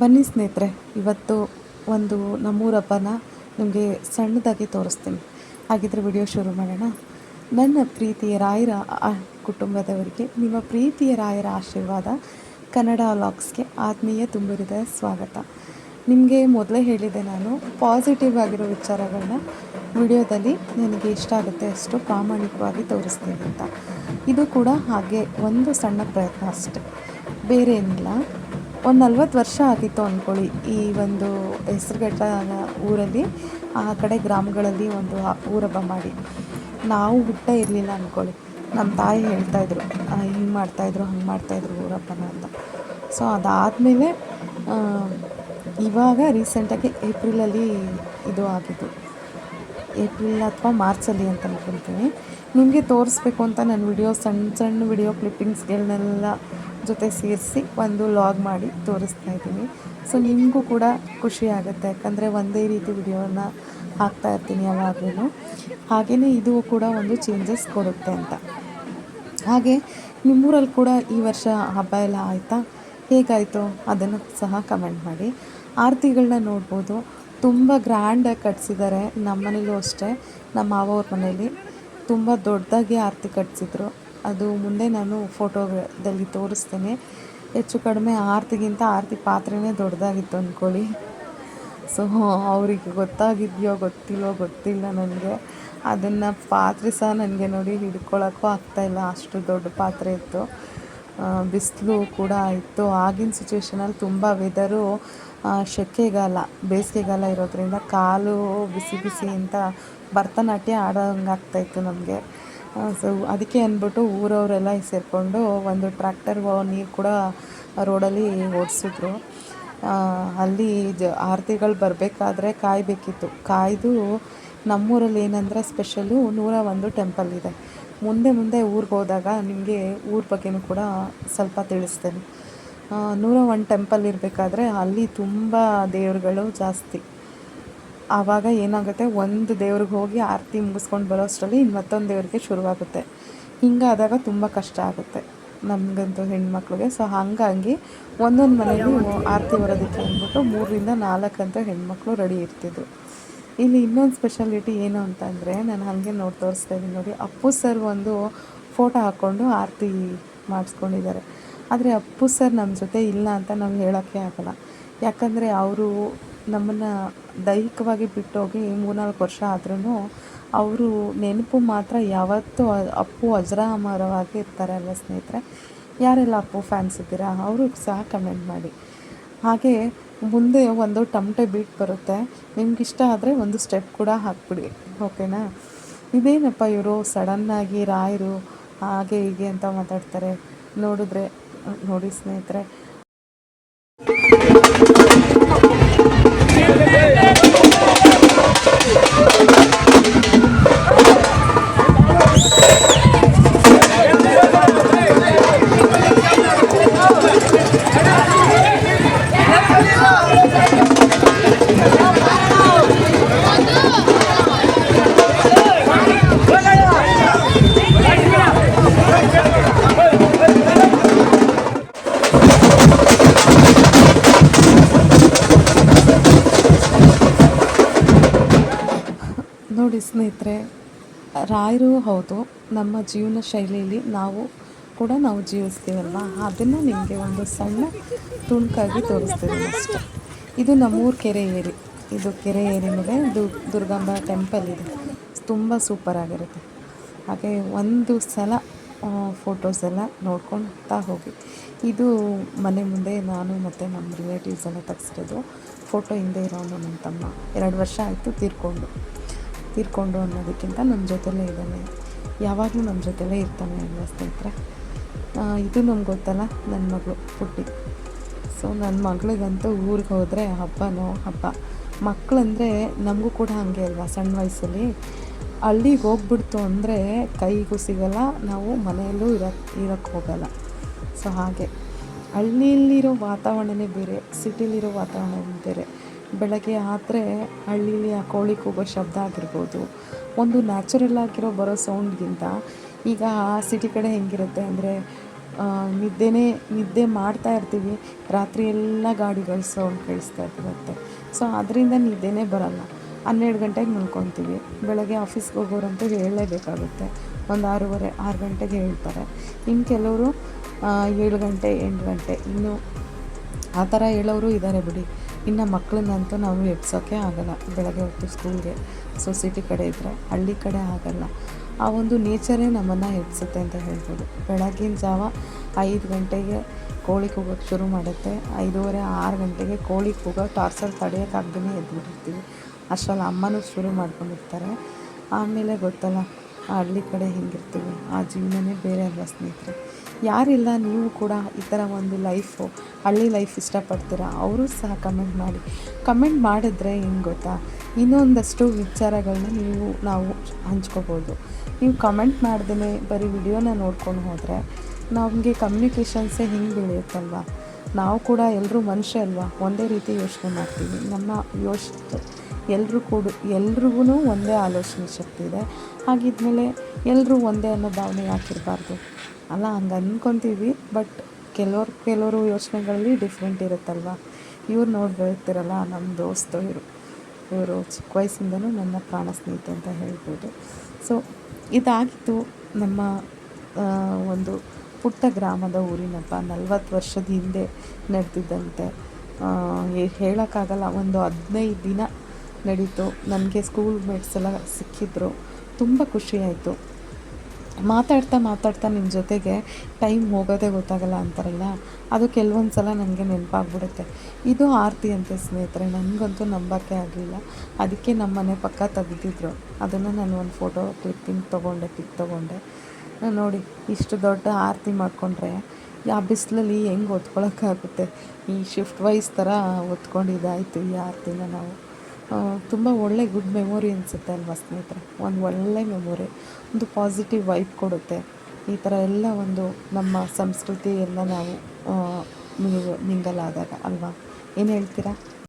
ಬನ್ನಿ ಸ್ನೇಹಿತರೆ, ಇವತ್ತು ಒಂದು ನಮ್ಮೂರ ಹಬ್ಬನ ನಿಮಗೆ ಸಣ್ಣದಾಗಿ ತೋರಿಸ್ತೀನಿ. ಹಾಗಿದ್ರೆ ವಿಡಿಯೋ ಶುರು ಮಾಡೋಣ. ನನ್ನ ಪ್ರೀತಿಯ ರಾಯರ ಕುಟುಂಬದವರಿಗೆ, ನಿಮ್ಮ ಪ್ರೀತಿಯ ರಾಯರ ಆಶೀರ್ವಾದ ಕನ್ನಡ ವ್ಲಾಗ್ಸ್ಗೆ ಆತ್ಮೀಯ ತುಂಬಿರಿದ ಸ್ವಾಗತ. ನಿಮಗೆ ಮೊದಲೇ ಹೇಳಿದೆ ನಾನು ಪಾಸಿಟಿವ್ ಆಗಿರೋ ವಿಚಾರಗಳನ್ನ ವಿಡಿಯೋದಲ್ಲಿ ನನಗೆ ಇಷ್ಟ ಆಗುತ್ತೆ ಅಷ್ಟು ಪ್ರಾಮಾಣಿಕವಾಗಿ ತೋರಿಸ್ತೀನಿ ಅಂತ. ಇದು ಕೂಡ ಹಾಗೆ ಒಂದು ಸಣ್ಣ ಪ್ರಯತ್ನ ಅಷ್ಟೆ. ಬೇರೆ ಏನಿಲ್ಲ ಒಂದು ನಲ್ವತ್ತು ವರ್ಷ ಆಗಿತ್ತು ಅಂದ್ಕೊಳ್ಳಿ ಈ ಒಂದು ಹೆಸರುಘಟ್ಟ ಊರಲ್ಲಿ, ಆ ಕಡೆ ಗ್ರಾಮಗಳಲ್ಲಿ ಒಂದು ಊರಬ್ಬ ಮಾಡಿ. ನಾವು ಹುಟ್ಟ ಇರಲಿಲ್ಲ ಅಂದ್ಕೊಳ್ಳಿ ನಮ್ಮ ತಾಯಿ ಹೇಳ್ತಾಯಿದ್ರು ಹಿಂಗೆ ಮಾಡ್ತಾಯಿದ್ರು ಹಂಗೆ ಮಾಡ್ತಾಯಿದ್ರು ಊರಬ್ಬನ ಅಂತ. ಸೊ, ಅದಾದಮೇಲೆ ಇವಾಗ ರೀಸೆಂಟಾಗಿ ಏಪ್ರಿಲಲ್ಲಿ ಇದು ಆಗಿದ್ದು. ಏಪ್ರಿಲ್ ಅಥವಾ ಮಾರ್ಚಲ್ಲಿ ಅಂತ ಅಂದ್ಕೊಳ್ತೀನಿ ನಿಮಗೆ ತೋರಿಸ್ಬೇಕು ಅಂತ ನಾನು ವಿಡಿಯೋ ಸಣ್ಣ ಸಣ್ಣ ವಿಡಿಯೋ ಕ್ಲಿಪ್ಪಿಂಗ್ಸ್ಗಳನ್ನೆಲ್ಲ ಜೊತೆ ಸೇರಿಸಿ ಒಂದು ಲಾಗ್ ಮಾಡಿ ತೋರಿಸ್ತಾ ಇದ್ದೀನಿ. ಸೊ, ನಿಮಗೂ ಕೂಡ ಖುಷಿ ಆಗುತ್ತೆ. ಯಾಕಂದರೆ ಒಂದೇ ರೀತಿ ವಿಡಿಯೋನ ಹಾಕ್ತಾ ಇರ್ತೀನಿ ಯಾವಾಗಲೂ. ಹಾಗೆಯೇ ಇದು ಕೂಡ ಒಂದು ಚೇಂಜಸ್ ಕೊಡುತ್ತೆ ಅಂತ. ಹಾಗೆ ನಿಮ್ಮೂರಲ್ಲಿ ಕೂಡ ಈ ವರ್ಷ ಹಬ್ಬ ಎಲ್ಲ ಆಯಿತಾ? ಹೇಗಾಯಿತು? ಅದನ್ನು ಸಹ ಕಮೆಂಟ್ ಮಾಡಿ. ಆರತಿಗಳನ್ನ ನೋಡ್ಬೋದು. ತುಂಬ ಗ್ರ್ಯಾಂಡಾಗಿ ಕಟ್ಸಿದ್ದಾರೆ ನಮ್ಮ ಮನೇಲೂ ಅಷ್ಟೇ. ನಮ್ಮ ಮಾವ ಅವ್ರ ಮನೇಲಿ. ತುಂಬ ದೊಡ್ಡದಾಗಿ ಆರತಿ ಕಟ್ಸಿದ್ರು. ಅದು ಮುಂದೆ ನಾನು ಫೋಟೋದಲ್ಲಿ ತೋರಿಸ್ತೇನೆ. ಹೆಚ್ಚು ಕಡಿಮೆ ಆರತಿಗಿಂತ ಆರತಿ ಪಾತ್ರೆನೇ ದೊಡ್ಡದಾಗಿತ್ತು ಅಂದ್ಕೊಳ್ಳಿ ಸೊ ಅವರಿಗೆ ಗೊತ್ತಾಗಿದೆಯೋ ಗೊತ್ತಿಲ್ಲೋ ಗೊತ್ತಿಲ್ಲ ನನಗೆ. ಅದನ್ನು ಪಾತ್ರೆ ಸಹ ನನಗೆ ನೋಡಿ ಹಿಡ್ಕೊಳ್ಳೋಕ್ಕೂ ಆಗ್ತಾಯಿಲ್ಲ ಅಷ್ಟು ದೊಡ್ಡ ಪಾತ್ರೆ ಇತ್ತು. ಬಿಸಿಲು ಕೂಡ ಇತ್ತು. ಆಗಿನ ಸಿಚುವೇಶನಲ್ಲಿ ತುಂಬ ವೆದರು ಸೆಕೆಗಾಲ, ಬೇಸಿಗೆಗಾಲ ಇರೋದ್ರಿಂದ ಕಾಲು ಬಿಸಿ ಬಿಸಿ ಅಂತ ಭರತನಾಟ್ಯ ಆಡೋಂಗೆ ಆಗ್ತಾಯಿತ್ತು ನಮಗೆ. ಸೊ ಅದಕ್ಕೆ ಅಂದ್ಬಿಟ್ಟು ಊರವರೆಲ್ಲ ಸೇರಿಕೊಂಡು ಒಂದು ಟ್ರ್ಯಾಕ್ಟರ್ ನೀರು ಕೂಡ ರೋಡಲ್ಲಿ ಓಡಿಸಿದ್ರು. ಅಲ್ಲಿ ಜ, ಆರತಿಗಳು ಬರಬೇಕಾದ್ರೆ ಕಾಯಬೇಕಿತ್ತು. ಕಾಯ್ದು ನಮ್ಮೂರಲ್ಲಿ ಏನಂದರೆ ಸ್ಪೆಷಲು ನೂರ ಒಂದು ಟೆಂಪಲ್ ಇದೆ. ಮುಂದೆ ಮುಂದೆ ಊರಿಗೆ ಹೋದಾಗ ನಿಮಗೆ ಊರ ಬಗ್ಗೆನೂ ಕೂಡ ಸ್ವಲ್ಪ ತಿಳಿಸ್ತೇನೆ. ನೂರ ಒಂದು ಟೆಂಪಲ್ ಇರಬೇಕಾದ್ರೆ ಅಲ್ಲಿ ತುಂಬ ದೇವರುಗಳು ಜಾಸ್ತಿ. ಆವಾಗ ಏನಾಗುತ್ತೆ, ಒಂದು ದೇವ್ರಿಗೆ ಹೋಗಿ ಆರತಿ ಮುಗಿಸ್ಕೊಂಡು ಬರೋ ಅಷ್ಟರಲ್ಲಿ ಇನ್ನು ಮತ್ತೊಂದು ದೇವ್ರಿಗೆ ಶುರುವಾಗುತ್ತೆ. ಹಿಂಗಾದಾಗ ತುಂಬ ಕಷ್ಟ ಆಗುತ್ತೆ ನಮಗಂತೂ ಹೆಣ್ಮಕ್ಳಿಗೆ. ಸೊ ಹಾಗಾಗಿ ಒಂದೊಂದು ಮನೆಯಲ್ಲಿ ಆರತಿ ಬರೋದಕ್ಕೆ ಅಂದ್ಬಿಟ್ಟು ಮೂರರಿಂದ ನಾಲ್ಕಂತ ಹೆಣ್ಮಕ್ಳು ರೆಡಿ ಇರ್ತಿದ್ರು. ಇಲ್ಲಿ ಇನ್ನೊಂದು ಸ್ಪೆಷಾಲಿಟಿ ಏನು ಅಂತಂದರೆ ನಾನು ಹಾಗೆ ನೋಡಿ ತೋರಿಸ್ತಾ ಇದ್ದೀನಿ ನೋಡಿ. ಅಪ್ಪು ಸರ್ ಒಂದು ಫೋಟೋ ಹಾಕ್ಕೊಂಡು ಆರತಿ ಮಾಡಿಸ್ಕೊಂಡಿದ್ದಾರೆ. ಆದರೆ ಅಪ್ಪು ಸರ್ ನಮ್ಮ ಜೊತೆ ಇಲ್ಲ ಅಂತ ನಾವು ಹೇಳೋಕ್ಕೆ ಆಗಲ್ಲ. ಯಾಕಂದರೆ ಅವರು ನಮ್ಮನ್ನು ದೈಹಿಕವಾಗಿ ಬಿಟ್ಟೋಗಿ ಮೂರ್ನಾಲ್ಕು ವರ್ಷ ಆದ್ರೂ ಅವರು ನೆನಪು ಮಾತ್ರ ಯಾವತ್ತೂ ಅಪ್ಪು ಅಜರಾಮರವಾಗಿ ಇರ್ತಾರೆ ಅಲ್ವ ಸ್ನೇಹಿತರೆ? ಯಾರೆಲ್ಲ ಅಪ್ಪು ಫ್ಯಾನ್ಸ್ ಇದ್ದೀರಾ? ಅವರು ಸಹ ಕಮೆಂಟ್ ಮಾಡಿ. ಹಾಗೆ ಮುಂದೆ ಒಂದು ಟಮಟೆ ಬೀಟ್ ಬರುತ್ತೆ. ನಿಮ್ಗೆ ಇಷ್ಟ ಆದರೆ ಒಂದು ಸ್ಟೆಪ್ ಕೂಡ ಹಾಕ್ಬಿಡಿ. ಓಕೆನಾ? ಇದೇನಪ್ಪ ಇವರು ಸಡನ್ನಾಗಿ ರಾಯರು ಹಾಗೆ ಹೀಗೆ ಅಂತ ಮಾತಾಡ್ತಾರೆ? ನೋಡಿದ್ರೆ, ನೋಡಿ ಸ್ನೇಹಿತರೆ ನೋಡಿ ಸ್ನೇಹಿತರೆ, ರಾಯರು ಹೌದು, ನಮ್ಮ ಜೀವನ ಶೈಲಿಯಲ್ಲಿ ನಾವು ಕೂಡ ನಾವು ಜೀವಿಸ್ತೀವಲ್ವ? ಅದನ್ನು ನಿಮಗೆ ಒಂದು ಸಣ್ಣ ತುಣುಕಾಗಿ ತೋರಿಸ್ತೀವಿ ಅಷ್ಟೆ. ಇದು ನಮ್ಮೂರು ಕೆರೆ ಏರಿ. ಇದು ಕೆರೆ ಏರಿ ಮೇಲೆ ದು, ದುರ್ಗಾಂಬ ಟೆಂಪಲ್ ಇದೆ. ತುಂಬ ಸೂಪರ್ ಆಗಿರುತ್ತೆ. ಹಾಗೆ ಒಂದು ಸಲ ಫೋಟೋಸ್ ಎಲ್ಲ ನೋಡ್ಕೊಳ್ತಾ ಹೋಗಿ. ಇದು ಮನೆ ಮುಂದೆ ನಾನು ಮತ್ತು ನಮ್ಮ ರಿಲೇಟಿವ್ಸ್ ಎಲ್ಲ ತೆಗೆಸಿರೋದು. ಫೋಟೋ ಹಿಂದೆ ಇರೋನು ನನ್ನ ತಮ್ಮ. ಎರಡು ವರ್ಷ ಆಯಿತು ತೀರ್ಕೊಂಡು. ತೀರ್ಕೊಂಡು ಅನ್ನೋದಕ್ಕಿಂತ ನಮ್ಮ ಜೊತೆಲೇ ಇದ್ದಾನೆ. ಯಾವಾಗಲೂ ನಮ್ಮ ಜೊತೆಲೇ ಇರ್ತಾನೆ ಅಲ್ವಾ ಸ್ನೇಹಿತರೆ. ಇದು ನಮ್ಗೆ ಗೊತ್ತಲ್ಲ ನನ್ನ ಮಗಳು ಹುಟ್ಟಿ ಸೊ ನನ್ನ ಮಗಳಿಗಂತೂ ಊರಿಗೆ ಹೋದರೆ ಹಬ್ಬನೋ, ಹಬ್ಬ. ಮಕ್ಕಳಂದರೆ ನಮಗೂ ಕೂಡ ಹಾಗೆ ಅಲ್ವಾ ಸಣ್ಣ ವಯಸ್ಸಲ್ಲಿ ಹಳ್ಳಿಗೆ ಹೋಗ್ಬಿಡ್ತು ಅಂದರೆ ಕೈಗೂ ಸಿಗಲ್ಲ, ನಾವು ಮನೆಯಲ್ಲೂ ಇರೋಕ್ಕೆ ಇರೋಕ್ಕೆ ಹೋಗಲ್ಲ. ಸೊ ಹಾಗೆ. ಹಳ್ಳಿಯಲ್ಲಿರೋ ವಾತಾವರಣನೇ ಬೇರೆ, ಸಿಟಿಲಿರೋ ವಾತಾವರಣ ಬೇರೆ. ಬೆಳಗ್ಗೆ ಆದರೆ ಹಳ್ಳೀಲಿ ಆ ಕೋಳಿ ಕೂಗೋ ಶಬ್ದ ಆಗಿರ್ಬೋದು. ಒಂದು ನ್ಯಾಚುರಲ್ ಆಗಿರೋ ಬರೋ ಸೌಂಡ್ಗಿಂತ ಈಗ ಆ ಸಿಟಿ ಕಡೆ ಹೆಂಗಿರುತ್ತೆ ಅಂದರೆ ನಿದ್ದೆನೇ, ನಿದ್ದೆ ಮಾಡ್ತಾ ಇರ್ತೀವಿ, ರಾತ್ರಿ ಎಲ್ಲ ಗಾಡಿಗಳ ಸೌಂಡ್ ಕೇಳಿಸ್ತಾ ಇರುತ್ತೆ. ಸೊ ಅದರಿಂದ ನಿದ್ದೆನೇ ಬರಲ್ಲ. ಹನ್ನೆರಡು ಗಂಟೆಗೆ ಮಲ್ಕೊತೀವಿ. ಬೆಳಗ್ಗೆ ಆಫೀಸ್ಗೆ ಹೋಗೋರಂತೂ ಹೇಳಲೇಬೇಕಾಗುತ್ತೆ. ಒಂದು ಆರೂವರೆ, ಆರು ಗಂಟೆಗೆ ಹೇಳ್ತಾರೆ. ಇನ್ನು ಕೆಲವರು ಏಳು ಗಂಟೆ, ಎಂಟು ಗಂಟೆ, ಇನ್ನು ಆ ಥರ ಹೇಳೋರು ಇದ್ದಾರೆ ಬಿಡಿ. ಇನ್ನು ಮಕ್ಕಳನ್ನಂತೂ ನಾವು ಎಬ್ಸೋಕ್ಕೆ ಆಗೋಲ್ಲ. ಬೆಳಗ್ಗೆ ಹೊತ್ತು ಸ್ಕೂಲ್ಗೆ. ಸೊ ಸಿಟಿ ಕಡೆ ಇದ್ದರೆ ಹಳ್ಳಿ ಕಡೆ ಆಗಲ್ಲ. ಆ ಒಂದು ನೇಚರೇ ನಮ್ಮನ್ನು ಎಬ್ಸುತ್ತೆ ಅಂತ ಹೇಳ್ಬೋದು. ಬೆಳಗಿನ ಜಾವ ಐದು ಗಂಟೆಗೆ ಕೋಳಿ ಕೂಗೋಕ್ಕೆ ಶುರು ಮಾಡುತ್ತೆ. ಐದೂವರೆ, ಆರು ಗಂಟೆಗೆ ಕೋಳಿ ಕೂಗೋ ಟಾರ್ಚರ್ ತಡೆಯೋಕ್ಕಾಗ್ದೇ ಎದ್ಬಿಟ್ಟಿರ್ತೀವಿ. ಅಷ್ಟರಲ್ಲಿ ಅಮ್ಮನೂ ಶುರು ಮಾಡ್ಕೊಂಡಿರ್ತಾರೆ. ಆಮೇಲೆ ಗೊತ್ತಲ್ಲ ಹಳ್ಳಿ ಕಡೆ ಹೆಂಗಿರ್ತೀವಿ. ಆ ಜೀವನನೇ ಬೇರೆ ಅಲ್ವಾ ಸ್ನೇಹಿತರೆ? ಯಾರಿಲ್ಲ, ನೀವು ಕೂಡ ಈ ಥರ ಒಂದು ಲೈಫು ಹಳ್ಳಿ ಲೈಫ್ ಇಷ್ಟಪಡ್ತೀರಾ? ಅವರು ಸಹ ಕಮೆಂಟ್ ಮಾಡಿ. ಕಮೆಂಟ್ ಮಾಡಿದ್ರೆ ಏನು ಗೊತ್ತಾ? ಇನ್ನೊಂದಷ್ಟು ವಿಚಾರಗಳನ್ನ ನೀವು, ನಾವು ಹಂಚ್ಕೋಬೋದು. ನೀವು ಕಮೆಂಟ್ ಮಾಡ್ದೇ ಬರೀ ವಿಡಿಯೋನ ನೋಡ್ಕೊಂಡು ಹೋದರೆ ನಮಗೆ ಕಮ್ಯುನಿಕೇಷನ್ಸೇ ಹಿಂಗೆ ಬೆಳೆಯುತ್ತಲ್ವ? ನಾವು ಕೂಡ ಎಲ್ಲರೂ ಮನುಷ್ಯ ಅಲ್ವಾ? ಒಂದೇ ರೀತಿ ಯೋಚನೆ ಮಾಡ್ತೀವಿ. ನಮ್ಮ ಯೋಚ್ ಎಲ್ಲರೂ ಕೂಡ ಎಲ್ರಿಗೂ ಒಂದೇ ಆಲೋಚನೆ ಶಕ್ತಿ ಇದೆ. ಹಾಗಿದ್ಮೇಲೆ ಎಲ್ಲರೂ ಒಂದೇ ಅನ್ನೋ ಭಾವನೆ ಹಾಕಿರಬಾರ್ದು ಅಲ್ಲ, ಹಂಗೆ ಅಂದ್ಕೊತೀವಿ ಬಟ್ ಕೆಲವ್ರು, ಕೆಲವರು ಯೋಚನೆಗಳಲ್ಲಿ ಡಿಫ್ರೆಂಟ್ ಇರುತ್ತಲ್ವ? ಇವ್ರು ನೋಡಿ ಬೆಳಿತಿರಲ್ಲ ನಮ್ಮ ದೋಸ್ತು ಇವರು. ಇವರು ಚಿಕ್ಕ ವಯಸ್ಸಿಂದನೂ ನನ್ನ ಪ್ರಾಣ ಸ್ನೇಹಿತೆ ಅಂತ ಹೇಳ್ಬೋದು. ಸೊ ಇದಾಗಿತ್ತು ನಮ್ಮ ಒಂದು ಪುಟ್ಟ ಗ್ರಾಮದ ಊರಿನಪ್ಪ. ನಲ್ವತ್ತು ವರ್ಷದ ಹಿಂದೆ ನಡೆದಿದ್ದಂತೆ. ಹೇಳೋಕ್ಕಾಗಲ್ಲ, ಒಂದು ಹದಿನೈದು ದಿನ ನಡೀತು. ನನಗೆ ಸ್ಕೂಲ್ ಮೇಟ್ಸ್ ಎಲ್ಲ ಸಿಕ್ಕಿದ್ರು. ತುಂಬ ಖುಷಿಯಾಯಿತು ಮಾತಾಡ್ತಾ ಮಾತಾಡ್ತಾ ನಿಮ್ಮ ಜೊತೆಗೆ ಟೈಮ್ ಹೋಗೋದೇ ಗೊತ್ತಾಗಲ್ಲ ಅಂತಾರಲ್ಲ? ಅದು ಕೆಲವೊಂದು ಸಲ ನನಗೆ ನೆನಪಾಗ್ಬಿಡುತ್ತೆ. ಇದು ಆರತಿ ಅಂತೆ ಸ್ನೇಹಿತರೆ, ನನಗಂತೂ ನಂಬೋಕ್ಕೆ ಆಗಲಿಲ್ಲ. ಅದಕ್ಕೆ ನಮ್ಮ ಮನೆ ಪಕ್ಕ ತೆಗೆದಿದ್ರು. ಅದನ್ನು ನಾನು ಒಂದು ಫೋಟೋ ಕ್ಲಿಪ್ಪಿಂಗ್ ತೊಗೊಂಡೆ ಪಿಕ್ ತೊಗೊಂಡೆ. ನೋಡಿ, ಇಷ್ಟು ದೊಡ್ಡ ಆರತಿ ಮಾಡಿಕೊಂಡ್ರೆ ಆ ಬಿಸಿಲಲ್ಲಿ ಹೆಂಗೆ ಹೊತ್ಕೊಳಕ್ಕಾಗುತ್ತೆ? ಈ ಶಿಫ್ಟ್ ವೈಸ್ ಥರ ಹೊತ್ಕೊಂಡಿದ್ದಾಯಿತು ಈ ಆರತಿನ ನಾವು. ತುಂಬ ಒಳ್ಳೆ ಗುಡ್ ಮೆಮೊರಿ ಅನಿಸುತ್ತೆ ಅಲ್ವಾ ಸ್ನೇಹಿತರೆ? ಒಂದು ಒಳ್ಳೆ ಮೆಮೊರಿ ಒಂದು ಪಾಸಿಟಿವ್ ವೈಬ್ ಕೊಡುತ್ತೆ. ಈ ಥರ ಎಲ್ಲ ಒಂದು ನಮ್ಮ ಸಂಸ್ಕೃತಿ ಎಲ್ಲ ನಾವು ಮಿಂಗಲ್ ಆದಾಗ ಅಲ್ವಾ? ಏನು ಹೇಳ್ತೀರಾ?